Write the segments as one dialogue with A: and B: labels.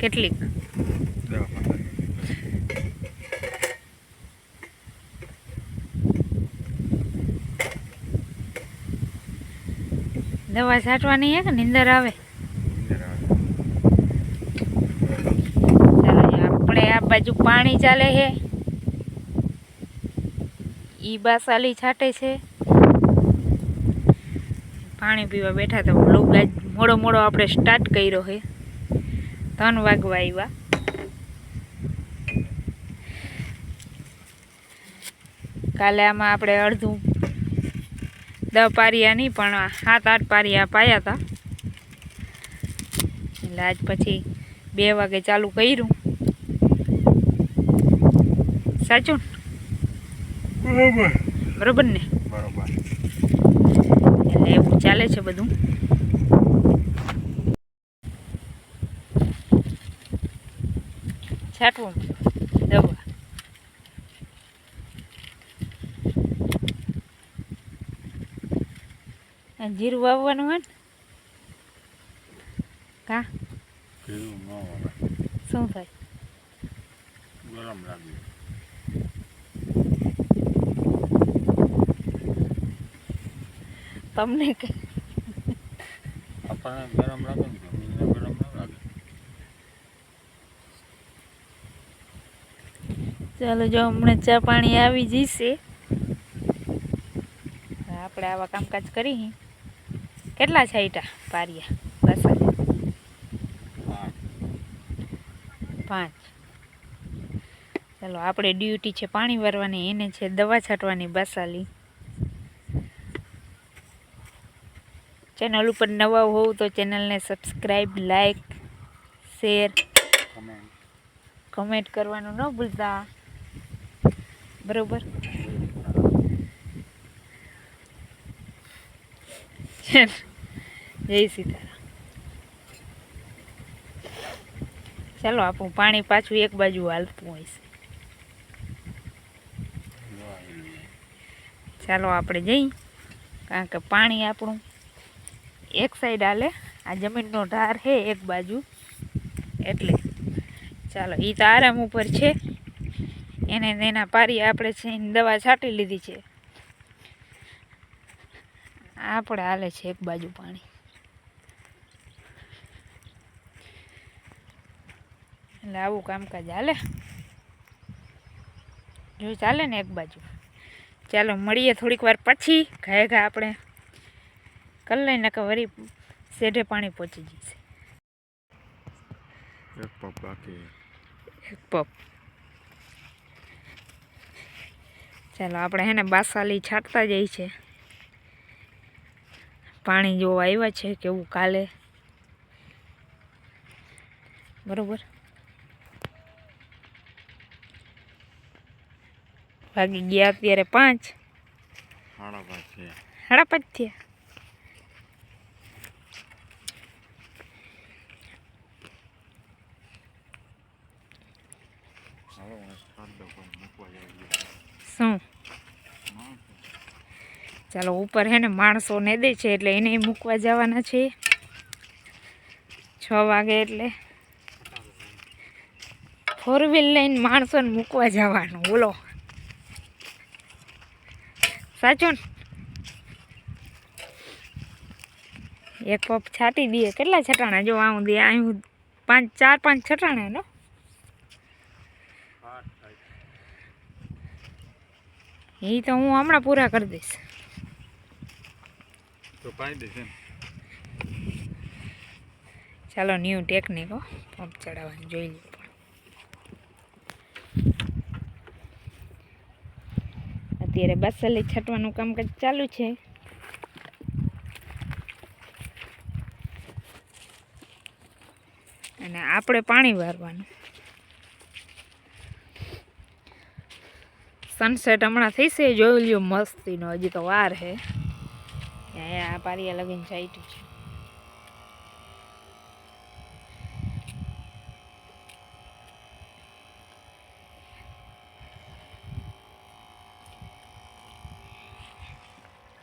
A: કેટલીક
B: દવા
A: છાંટવાની હે કે નીંદર આવે? આપણે આ બાજુ પાણી ચાલે છે ઈ બાસાલી છાંટે છે. પાણી પીવા બેઠા તો આજ મોડો મોડો આપણે સ્ટાર્ટ કર્યો છે ત્રણ વાગવા આવ્યા કાલે આમાં આપણે અડધું દસ પારિયા નહીં પણ સાત આઠ પારિયા પાયા હતા એટલે આજ પછી બે વાગે ચાલુ કર્યું. સાચું
B: બરોબર
A: ને?
B: બરોબર.
A: એટલે એવું ચાલે છે બધું. છાંટવું દવા. જીરું વાવવાનું હોય ને? કા? શું થાય?
B: ગરમ લાગે.
A: તમને
B: આપણને ગરમ લાગે ને તો બીજાને ગરમ ના લાગે
A: ચાલો જો હમણાં ચા પાણી આવી જશે આપણે આવા કામકાજ કરી કેટલા છાઈટા પારિયા? બસ
B: હા
A: પાંચ. ચાલો આપણે ડ્યુટી છે પાણી ભરવાની એને છે દવા છાંટવાની બસાલી. ચેનલ ઉપર નવા હોવ તો ચેનલને સબસ્ક્રાઈબ લાઈક શેર
B: કમેન્ટ
A: કરવાનું ન ભૂલતા. બરોબર જય સીતારામ ચાલો આપણું પાણી પાછું એક બાજુ હાલતું હોય છે ચાલો, આપણે જઈ. કારણ કે પાણી આપણું એક સાઈડ હાલે, આ જમીનનો ઢાર છે એક બાજુ. એટલે, ચાલો એ તો આરામ ઉપર છે. એને એના પારી આપણે છે દવા છાંટી લીધી છે. આપણે હાલે છે એક બાજુ પાણી. એટલે આવું કામકાજ હાલે. જો ચાલે ને એક બાજુ. ચાલો મળીએ થોડીક વાર પછી ઘાય ઘા આપણે કરી લઈને કે વરી શેઢે પાણી પહોંચી જશે.
B: એક પપ બાકી.
A: એક પપ ચાલો આપણે હે ને બાસાલી છાંટતા જઈએ છે પાણી જો આવ્યા છે કેવું કાલે. બરોબર? વાગી ગયા અત્યારે પાંચ.
B: સાડા પાંચ
A: થયા. શું? ચાલો ઉપર હે ને માણસો ને દે છે એટલે એને મૂકવા જવાના છે. છ વાગે એટલે ફોર વ્હીલ લઈને માણસોને મૂકવા જવાનું. બોલો. સાચું ને? એક પપ છાંટી દઈએ. કેટલા છટાણા? જો આવું દે અહીં પાંચ ચાર પાંચ છટાણા નો એ તો હું હમણાં પૂરા કરી દઈશ.
B: તો પાઈ દેશે
A: ચાલો ન્યૂ ટેકનિક પંપ ચડાવવાની, જોઈ લઈએ પણ. અત્યારે બસલી છટવાનું કામકાજ ચાલુ છે. અને આપણે પાણી વારવાનું. સનસેટ હમણાં થઈશે, જોઈ લ્યો મસ્તીનો, હજી તો વાર છે. અહીંયા આ પારિયા લગીને સાઈટ છે.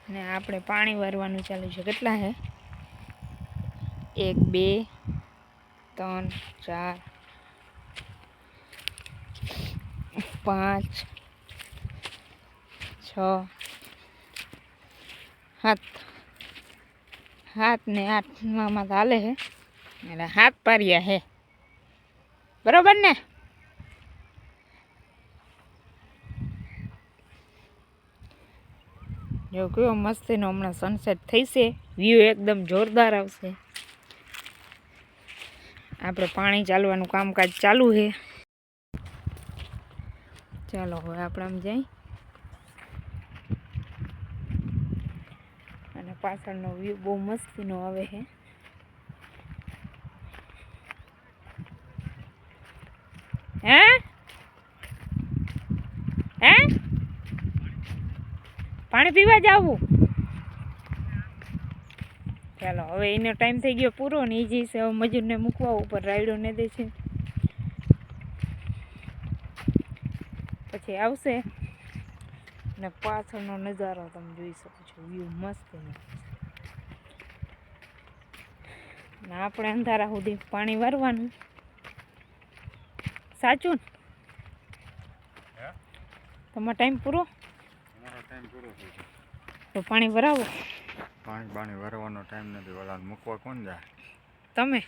A: ને આપણે પાણી વારવાનું ચાલુ છે. કેટલા હે? એક, બે, ત્રણ, ચાર, પાંચ, છ, સાત. સાત ને આઠમાં હાલે છે એટલે હાથ પાર્યા હે. બરોબર ને? જો કયો મસ્તીનો હમણાં સનસેટ થઈશે વ્યૂ એકદમ જોરદાર આવશે. આપણે પાણી ચાલવાનું કામકાજ ચાલુ છે. ચાલો હવે આપણે આમ જઈ અને પાછળનો વ્યૂ બહુ મસ્તીનો આવે છે. હે? હે? પાણી પીવા જવું ચાલો, હવે એનો ટાઈમ થઈ ગયો પૂરો ને એ જઈશ હવે મજૂરને મૂકવા ઉપર રાયડો ને દે છે. પછી આવશે. ને પાછળનો નજારો તમે જોઈ શકો. વ્યૂ મસ્ત ના આપણે અંધારા સુધી પાણી વારવાનું. સાચું? તમારો ટાઈમ પૂરો?
B: ટાઈમ પૂરો
A: તો પાણી ભરાવો
B: પાણી પાણી ભરવાનો ટાઈમ નથી. ઓલા મૂકવા કોણ જાય?
A: તમે?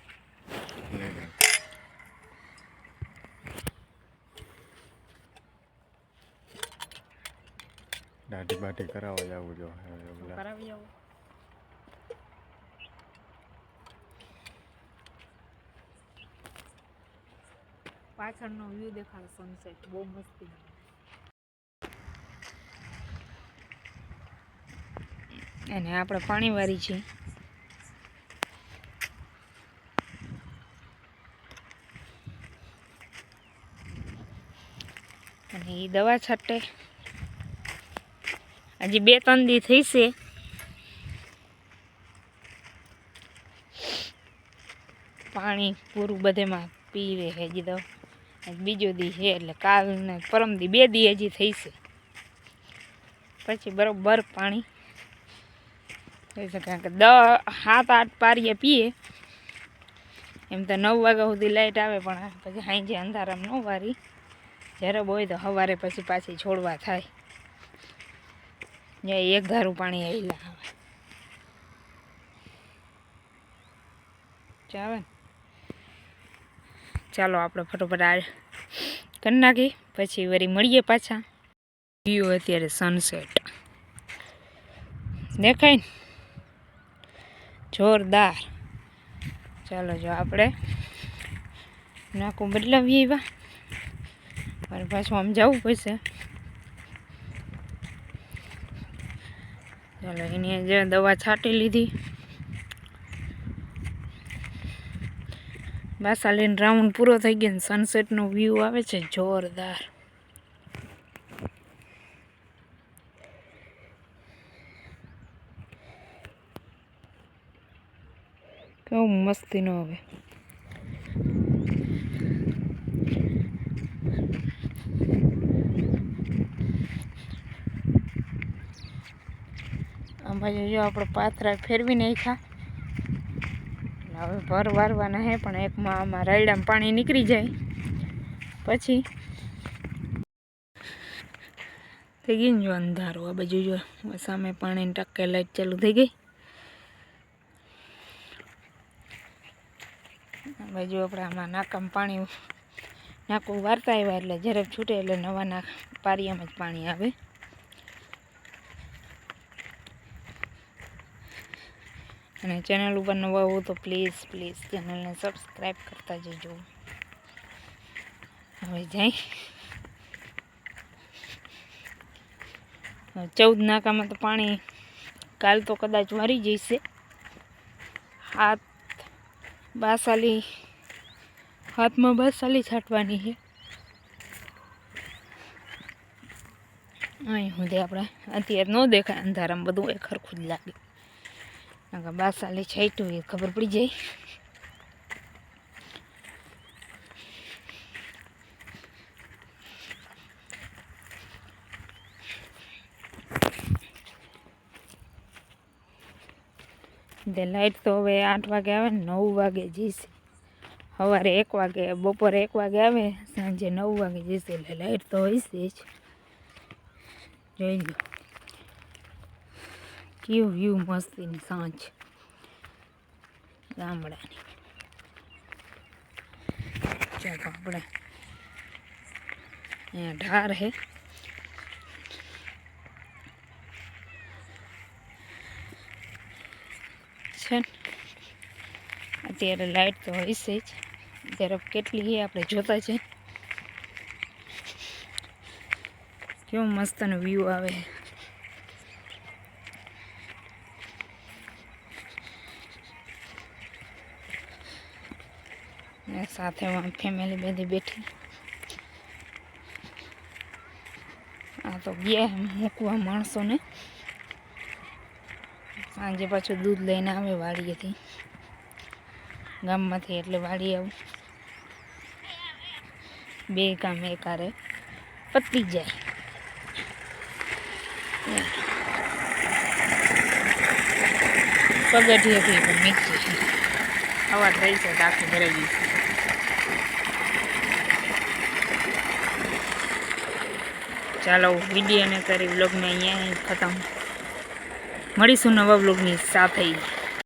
B: દાઢી બાટી કરાવવા જવું જો
A: કરાવી આવો પાછળનો વ્યૂ દેખાડો સનસેટ બહુ મસ્તી અને આપણે પાણી વારી છે. અને એ દવા છાંટે. હજી બે ત્રણ દી થઈ છે પાણી પૂરું બધેમાં પીવે હજી તો. બીજો દી છે એટલે કાલ ને પરમ દી બે દી હજી થઈ છે પછી બરોબર પાણી. કારણ કે દ સાત આઠ પારીએ પીએ. એમ તો નવ વાગ્યા સુધી લાઇટ આવે પણ પછી સાંજે અંધારામાં ન વારી. જ્યારે હોય તો સવારે પછી પાછી છોડવા થાય. એક ધારું પાણી આવે ચાલે ચાલો આપણે ફટોફટ આ કરી નાખી, પછી વળી મળીએ પાછા. વ્યૂ અત્યારે સનસેટ દેખાય ને? જોરદાર. ચાલો જો આપણે નાકું બદલાવીએ એવા. મારે પાછું આમ જવું પડશે. ચાલો, એની જે દવા છાંટી લીધી. બાસા લઈને રાઉન્ડ પૂરો થઈ ગયો સનસેટનો વ્યૂ આવે છે, જોરદાર. કેવું મસ્તીનો હવે આ બાજુ જો આપણે પાથરા ફેરવી નાખ્યા. હવે ભર વારવાના હે, પણ એકમાં આમાં રાયડામાં પાણી નીકળી જાય. પછી થઈ ને જો અંધારું. આ બાજુ જો સામે પાણીની ટકે લાઈટ ચાલુ થઈ ગઈ. બાજુ આપણે આમાં નાકામાં પાણી, નાકું વારતા આવ્યા એટલે ઝડપ છૂટે એટલે નવા નાક પારિયામાં જ પાણી આવે. અને ચેનલ ઉપર નવા હો તો પ્લીઝ પ્લીઝ ચેનલને સબસ્ક્રાઈબ કરતા જજો. હવે જાય. ચૌદ નાકામાં તો પાણી કાલ તો કદાચ વારી જઈશે. હાથ બાસાલી, હાથમાં બાસાલી છાંટવાની છે. અહીં સુધી આપણે અત્યારે ન દેખાય અંધારામાં બધું એ ખરખું જ લાગે. નકર બાસાલી છાંટ્યું એ ખબર પડી જાય. દે લાઈટ તો હવે આઠ વાગે આવે ને નવ વાગે જઈશે. સવારે એક વાગે, બપોરે એક વાગે આવે, સાંજે નવ વાગે જઈશે એટલે લાઈટ તો હોય છે જ. જોઈ લો. કેવું વ્યૂ મસ્તીની સાંજ ગામડાની ચાલો આપણે અહીંયા ઢાર હે છે અત્યારે લાઈટ તો છે જ ત્યારે કેટલી હે આપણે જોતા છે કેવો મસ્તનો વ્યૂ આવે ને સાથે ફેમિલી બધી બેઠી. આ તો ગયા મૂકવા માણસોને. સાંજે પાછું દૂધ લઈને આવે વાડીએથી. ગામમાંથી એટલે વાડી આવું. બે કામ એકારે પતી જાય. પગથિયેથી પણ છે. હવા થઈ છે ટાંકી ભરાઈ ગઈ ચાલો વિડીયોને કરી વ્લોગને અહીંયા ખતમ. મળીશું નવા વ્લોગની સાથે.